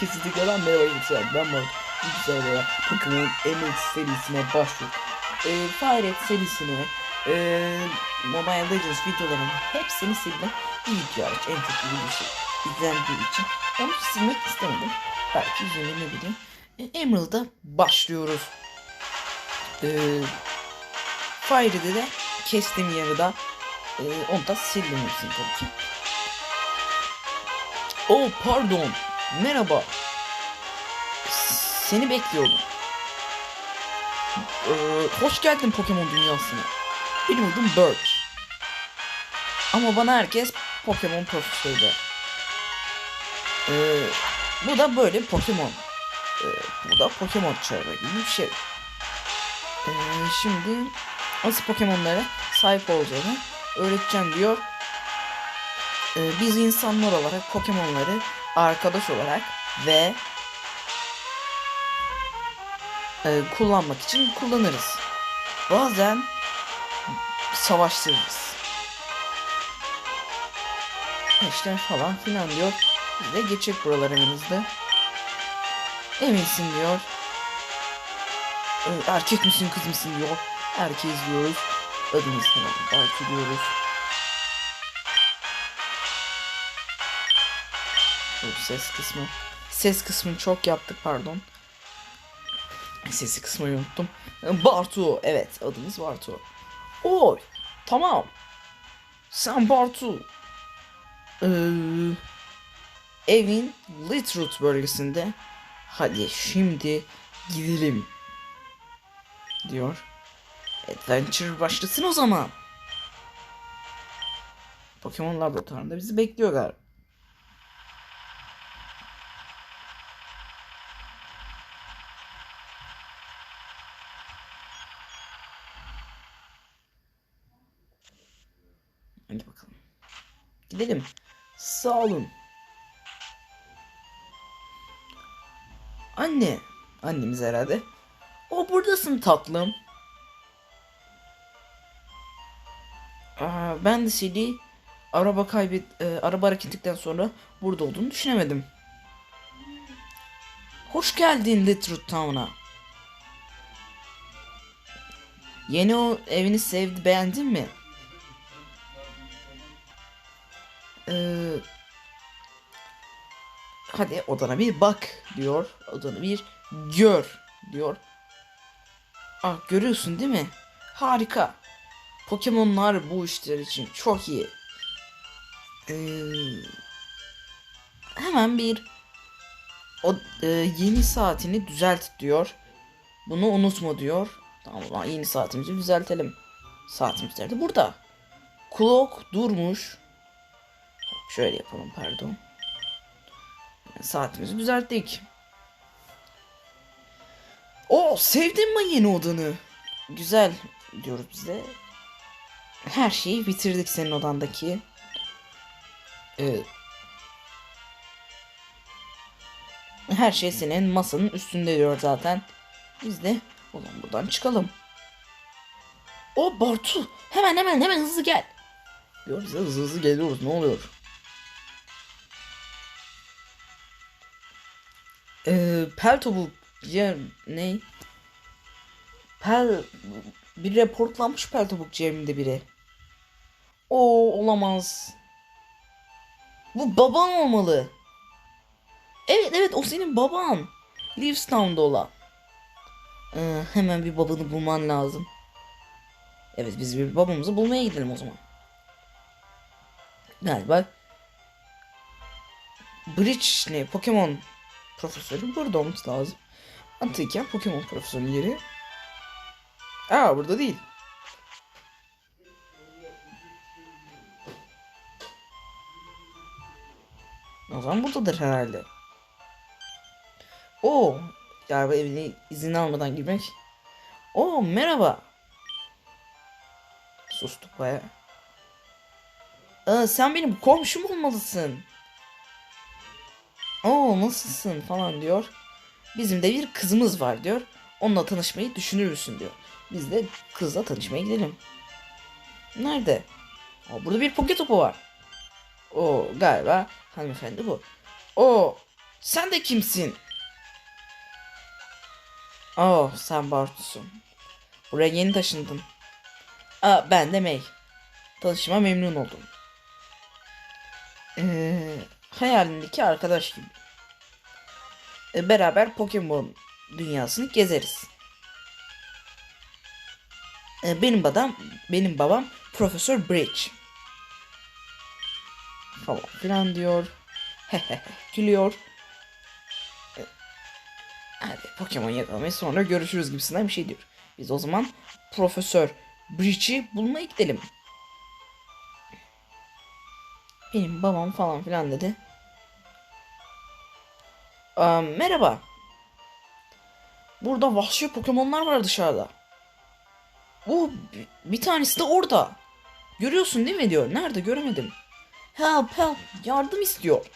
Tekrardan merhaba gençler. Ben Murat. Güzel olarak Pokemon Emerald serisine başlıyor. Ee, Fire serisine e, Mobile Legends videolarının hepsini sildim. Video hariç en çok videosu izlendiği için onu silmek istemedim. Belki üzerine ne bileyim. E, Emerald'a başlıyoruz. Ee, Fire'de de kestim yarıda. E, onu da sildim tabii ki. Oh pardon. Merhaba. Seni bekliyordum. Ee, hoş geldin Pokemon dünyasına. Benim adım Birch. Ama bana herkes Pokemon profesörü der. Ee, bu da böyle Pokemon. Ee, bu da Pokemon çarı gibi bir şey. Ee, şimdi nasıl Pokemon'lara sahip olacağını öğreteceğim diyor. Ee, biz insanlar olarak Pokemon'ları arkadaş olarak ve e, kullanmak için kullanırız. Bazen savaştırırız. İşte falan filan diyor. Biz de geçecek buralar eminizde. Eminsin diyor. Ee, erkek misin kız mısın diyor. Erkeğiz diyoruz. Adımız falan Bartu diyoruz. Bu ses kısmı. Ses kısmını çok yaptık pardon. Sesi kısmayı unuttum. Bartu. Evet adımız Bartu. Oy. Tamam. Sen Bartu. Ee, evin Litroot bölgesinde. Hadi şimdi gidelim. Diyor. Adventure başlasın o zaman. Pokemon laboratuvarında bizi bekliyor galiba. Hadi bakalım. Gidelim. Sağ olun. Anne. Annemiz herhalde. O buradasın tatlım. Aa, ben de seni araba kaybet e, araba hareket ettikten sonra burada olduğunu düşünemedim. Hoş geldin Litroot Town'a. Yeni o evini sevdi beğendin mi? Hadi odana bir bak diyor. Odanı bir gör diyor. Ah görüyorsun değil mi? Harika. Pokemonlar bu işler için çok iyi. Ee, hemen bir o e, yeni saatini düzelt diyor. Bunu unutma diyor. Tamam yeni saatimizi düzeltelim. Saatimiz nerede? Burada. Clock durmuş. Şöyle yapalım pardon. Saatimizi düzelttik. O sevdin mi yeni odanı? Güzel diyoruz bize. Her şeyi bitirdik senin odandaki. Evet. Her şey senin masanın üstünde diyor zaten. Biz de zaman buradan çıkalım. O Bartu hemen hemen hemen hızlı gel. Diyor bize hızlı hızlı geliyoruz ne oluyor? Ee, pel topu ya ne? Pel bir reportlanmış pel topuk cebimde biri. O olamaz. Bu baban olmalı. Evet evet o senin baban. Leavestown'da olan. Ee, hemen bir babanı bulman lazım. Evet biz bir babamızı bulmaya gidelim o zaman. Galiba Bridge ne Pokemon profesörü burada olması lazım. Mantıken Pokemon profesörü yeri. Aa burada değil. O zaman buradadır herhalde. Oo, galiba evine izin almadan girmek. Oo merhaba. Sustuk baya. Aa, sen benim komşum olmalısın. Oo nasılsın falan diyor. Bizim de bir kızımız var diyor. Onunla tanışmayı düşünür müsün diyor. Biz de kızla tanışmaya gidelim. Nerede? Aa, burada bir poke topu var. O galiba hanımefendi bu. O sen de kimsin? Oh sen Bartu'sun. Buraya yeni taşındın. Aa, ben de May. Tanışıma memnun oldum. Ee, hayalindeki arkadaş gibi. Ee, beraber Pokemon dünyasını gezeriz. Ee, benim babam, benim babam Profesör Bridge. Falan filan diyor. Gülüyor. Ee, Hadi Pokemon yakalamayı sonra görüşürüz gibisinden bir şey diyor. Biz o zaman Profesör Bridge'i bulmaya gidelim. Benim babam falan filan dedi. Aa, merhaba. Burada vahşi Pokemon'lar var dışarıda. Bir, bir tanesi de orada. Görüyorsun değil mi diyor. Nerede göremedim. Help help yardım istiyor.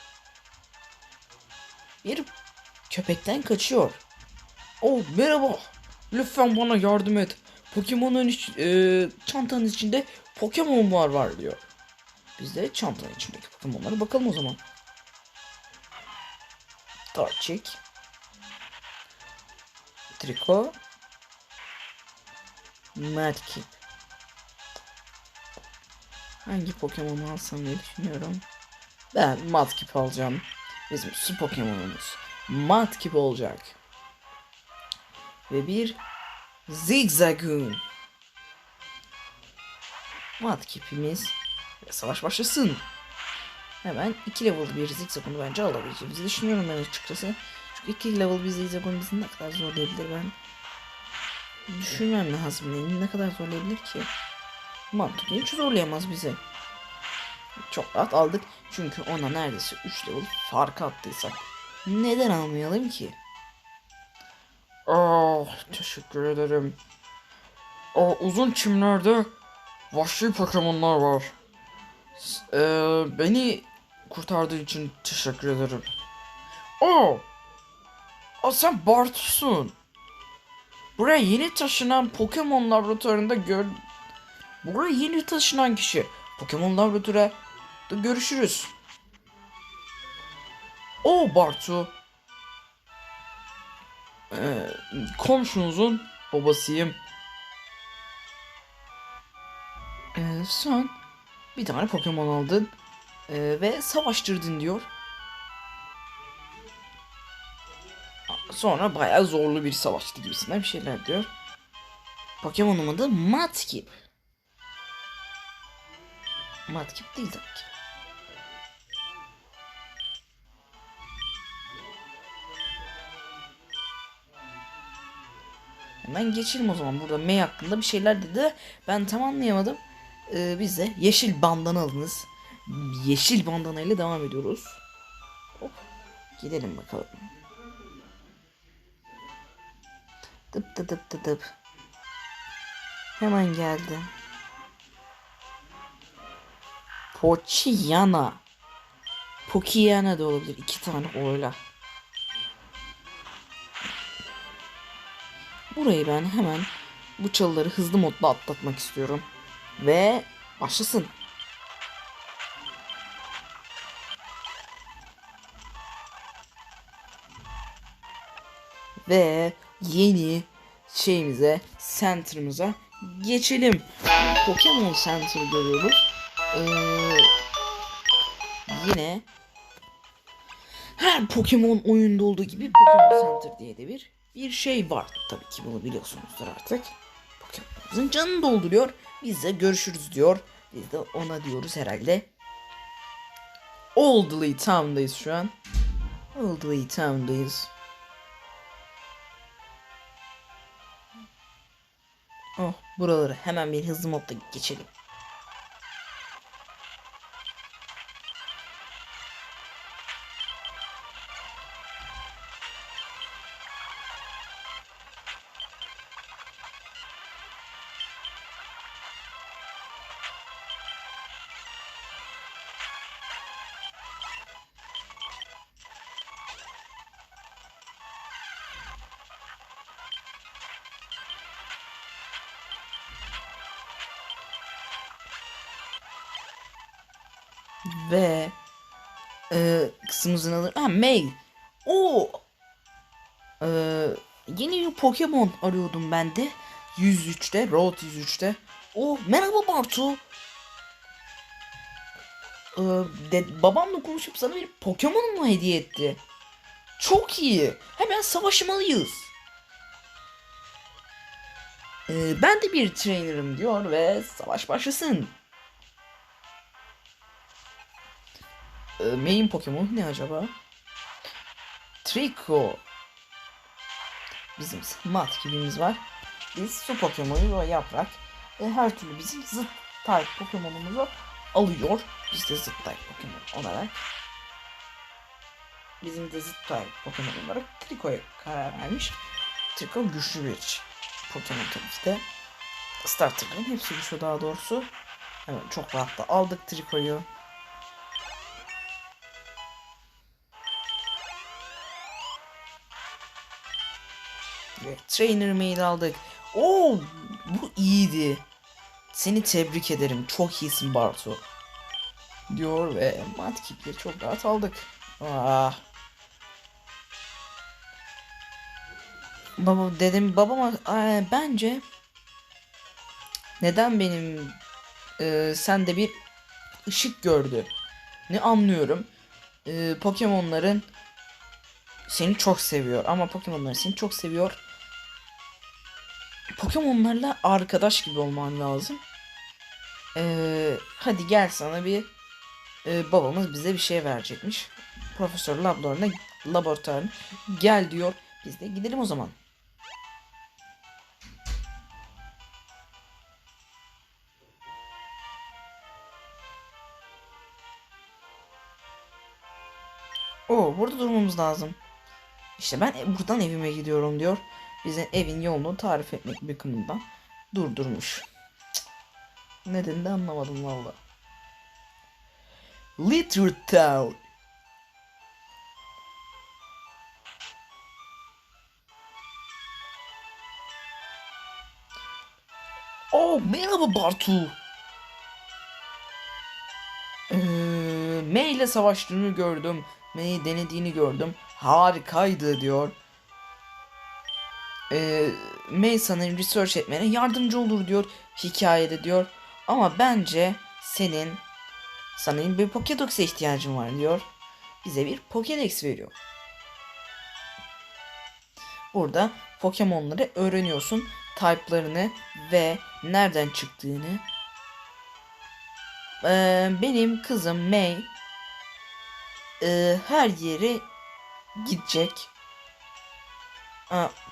Bir köpekten kaçıyor. Oh merhaba. Lütfen bana yardım et. Pokemon'un iç, e, çantanın içinde Pokemon'lar var diyor. Biz de çantanın içindeki Pokemon'lara bakalım o zaman. Torchic. Triko. Madkip. Hangi Pokemon'u alsam diye düşünüyorum. Ben Madkip alacağım. Bizim su Pokemon'umuz. Madkip olacak. Ve bir Zigzagoon. Madkip'imiz ve savaş başlasın. Hemen 2 level bir Zigzagoon'u bence alabileceğimizi düşünüyorum ben açıkçası. Çünkü 2 level bir Zigzagoon bizi ne kadar zorlayabilir ben düşünmem lazım. Ne, ne kadar zorlayabilir ki? Mantıklı hiç zorlayamaz bizi. Çok rahat aldık. Çünkü ona neredeyse 3 level fark attıysak. Neden almayalım ki? Oh teşekkür ederim. Oh, uzun çimlerde vahşi Pokemon'lar var. Eee, beni kurtardığı için teşekkür ederim. Oh! Aa, sen Bart'sun. Buraya yeni taşınan Pokemon laboratuvarında gör... Buraya yeni taşınan kişi. Pokemon laboratuvarda görüşürüz. O Bartu. Ee, komşunuzun babasıyım. Ee, sen bir tane Pokemon aldın ee, ve savaştırdın diyor. Sonra bayağı zorlu bir savaştı gibisinden bir şeyler diyor. Pokemon'un adı Matkip. Matkip değil tabii ki. Hemen geçelim o zaman. Burada May hakkında bir şeyler dedi. Ben tam anlayamadım. Ee, biz de yeşil bandana alınız. Yeşil bandana ile devam ediyoruz. Hop. Gidelim bakalım. Tıp tıp tıp tıp. Hemen geldi. Pochiyana. Pokiyana da olabilir. İki tane oyla. Burayı ben hemen bu çalıları hızlı modda atlatmak istiyorum. Ve başlasın. Ve yeni şeyimize, center'ımıza geçelim. Pokemon Center görüyoruz. Ee, yine her Pokemon oyunda olduğu gibi Pokemon Center diye de bir bir şey var. Tabii ki bunu biliyorsunuzdur artık. Pokemon'umuzun canını dolduruyor. Biz de görüşürüz diyor. Biz de ona diyoruz herhalde. Oldley Town'dayız şu an. Oldley Town'dayız. Oh buraları hemen bir hızlı modda geçelim. Ve Ee, kısmımızın adı. Ha mail. Oo. Ee, yeni bir Pokemon arıyordum ben de. 103'te. Road 103'te. Oh merhaba Bartu. Ee, de, babamla konuşup sana bir Pokemon mu hediye etti? Çok iyi. Hemen savaşmalıyız. Ee, ben de bir trainer'ım diyor ve savaş başlasın. Main Pokemon ne acaba? Trico. Bizim mat gibimiz var. Biz su Pokemon'u ve yaprak. E, her türlü bizim zıt type Pokemon'umuzu alıyor. Biz de zıt type Pokemon olarak. Bizim de zıt type Pokemon olarak Trico'ya karar vermiş. Trico güçlü bir Pokemon tabii ki de. Starter'ların hepsi güçlü daha doğrusu. Evet çok rahat da aldık Trico'yu. Trainer mail aldık. Oo, bu iyiydi. Seni tebrik ederim. Çok iyisin Bartu. Diyor ve Matkip'le çok rahat aldık. Ah. Baba dedim babama "Aa, bence neden benim e, sende bir ışık gördü. Ne anlıyorum. E, Pokemon'ların seni çok seviyor ama Pokemon'lar seni çok seviyor. Pokemon'larla arkadaş gibi olman lazım. Ee, hadi gel sana bir e, babamız bize bir şey verecekmiş. Profesör laboratuvarına laboratuvarına gel diyor. Biz de gidelim o zaman. Oo, burada durmamız lazım. İşte ben buradan evime gidiyorum diyor. Bize evin yolunu tarif etmek bakımından durdurmuş. Cık. Nedenini de anlamadım valla. Litter Town. Oh merhaba Bartu. Ee, May ile savaştığını gördüm. May'i denediğini gördüm. Harikaydı diyor. Ee, May sanırım research etmene yardımcı olur diyor hikayede diyor. Ama bence senin sanırım bir Pokédex'e ihtiyacın var diyor. Bize bir Pokédex veriyor. Burada Pokemon'ları öğreniyorsun. Type'larını ve nereden çıktığını. Ee, benim kızım May e, her yere gidecek.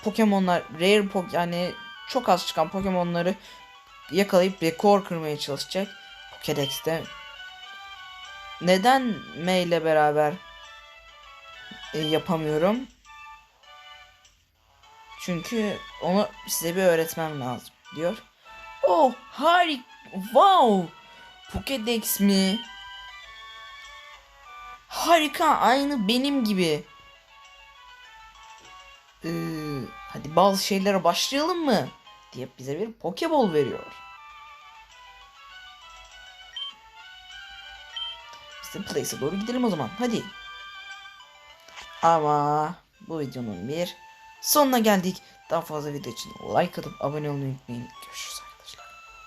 Pokemon'lar rare pok yani çok az çıkan Pokemon'ları yakalayıp rekor kırmaya çalışacak Pokédex'te. Neden May ile beraber e, yapamıyorum? Çünkü onu size bir öğretmem lazım diyor. Oh harik wow Pokédex mi? Harika aynı benim gibi. Ee, hadi bazı şeylere başlayalım mı? diye bize bir Pokeball veriyor. Biz de Place'e doğru gidelim o zaman. Hadi. Ama bu videonun bir sonuna geldik. Daha fazla video için like atıp abone olmayı unutmayın. Görüşürüz.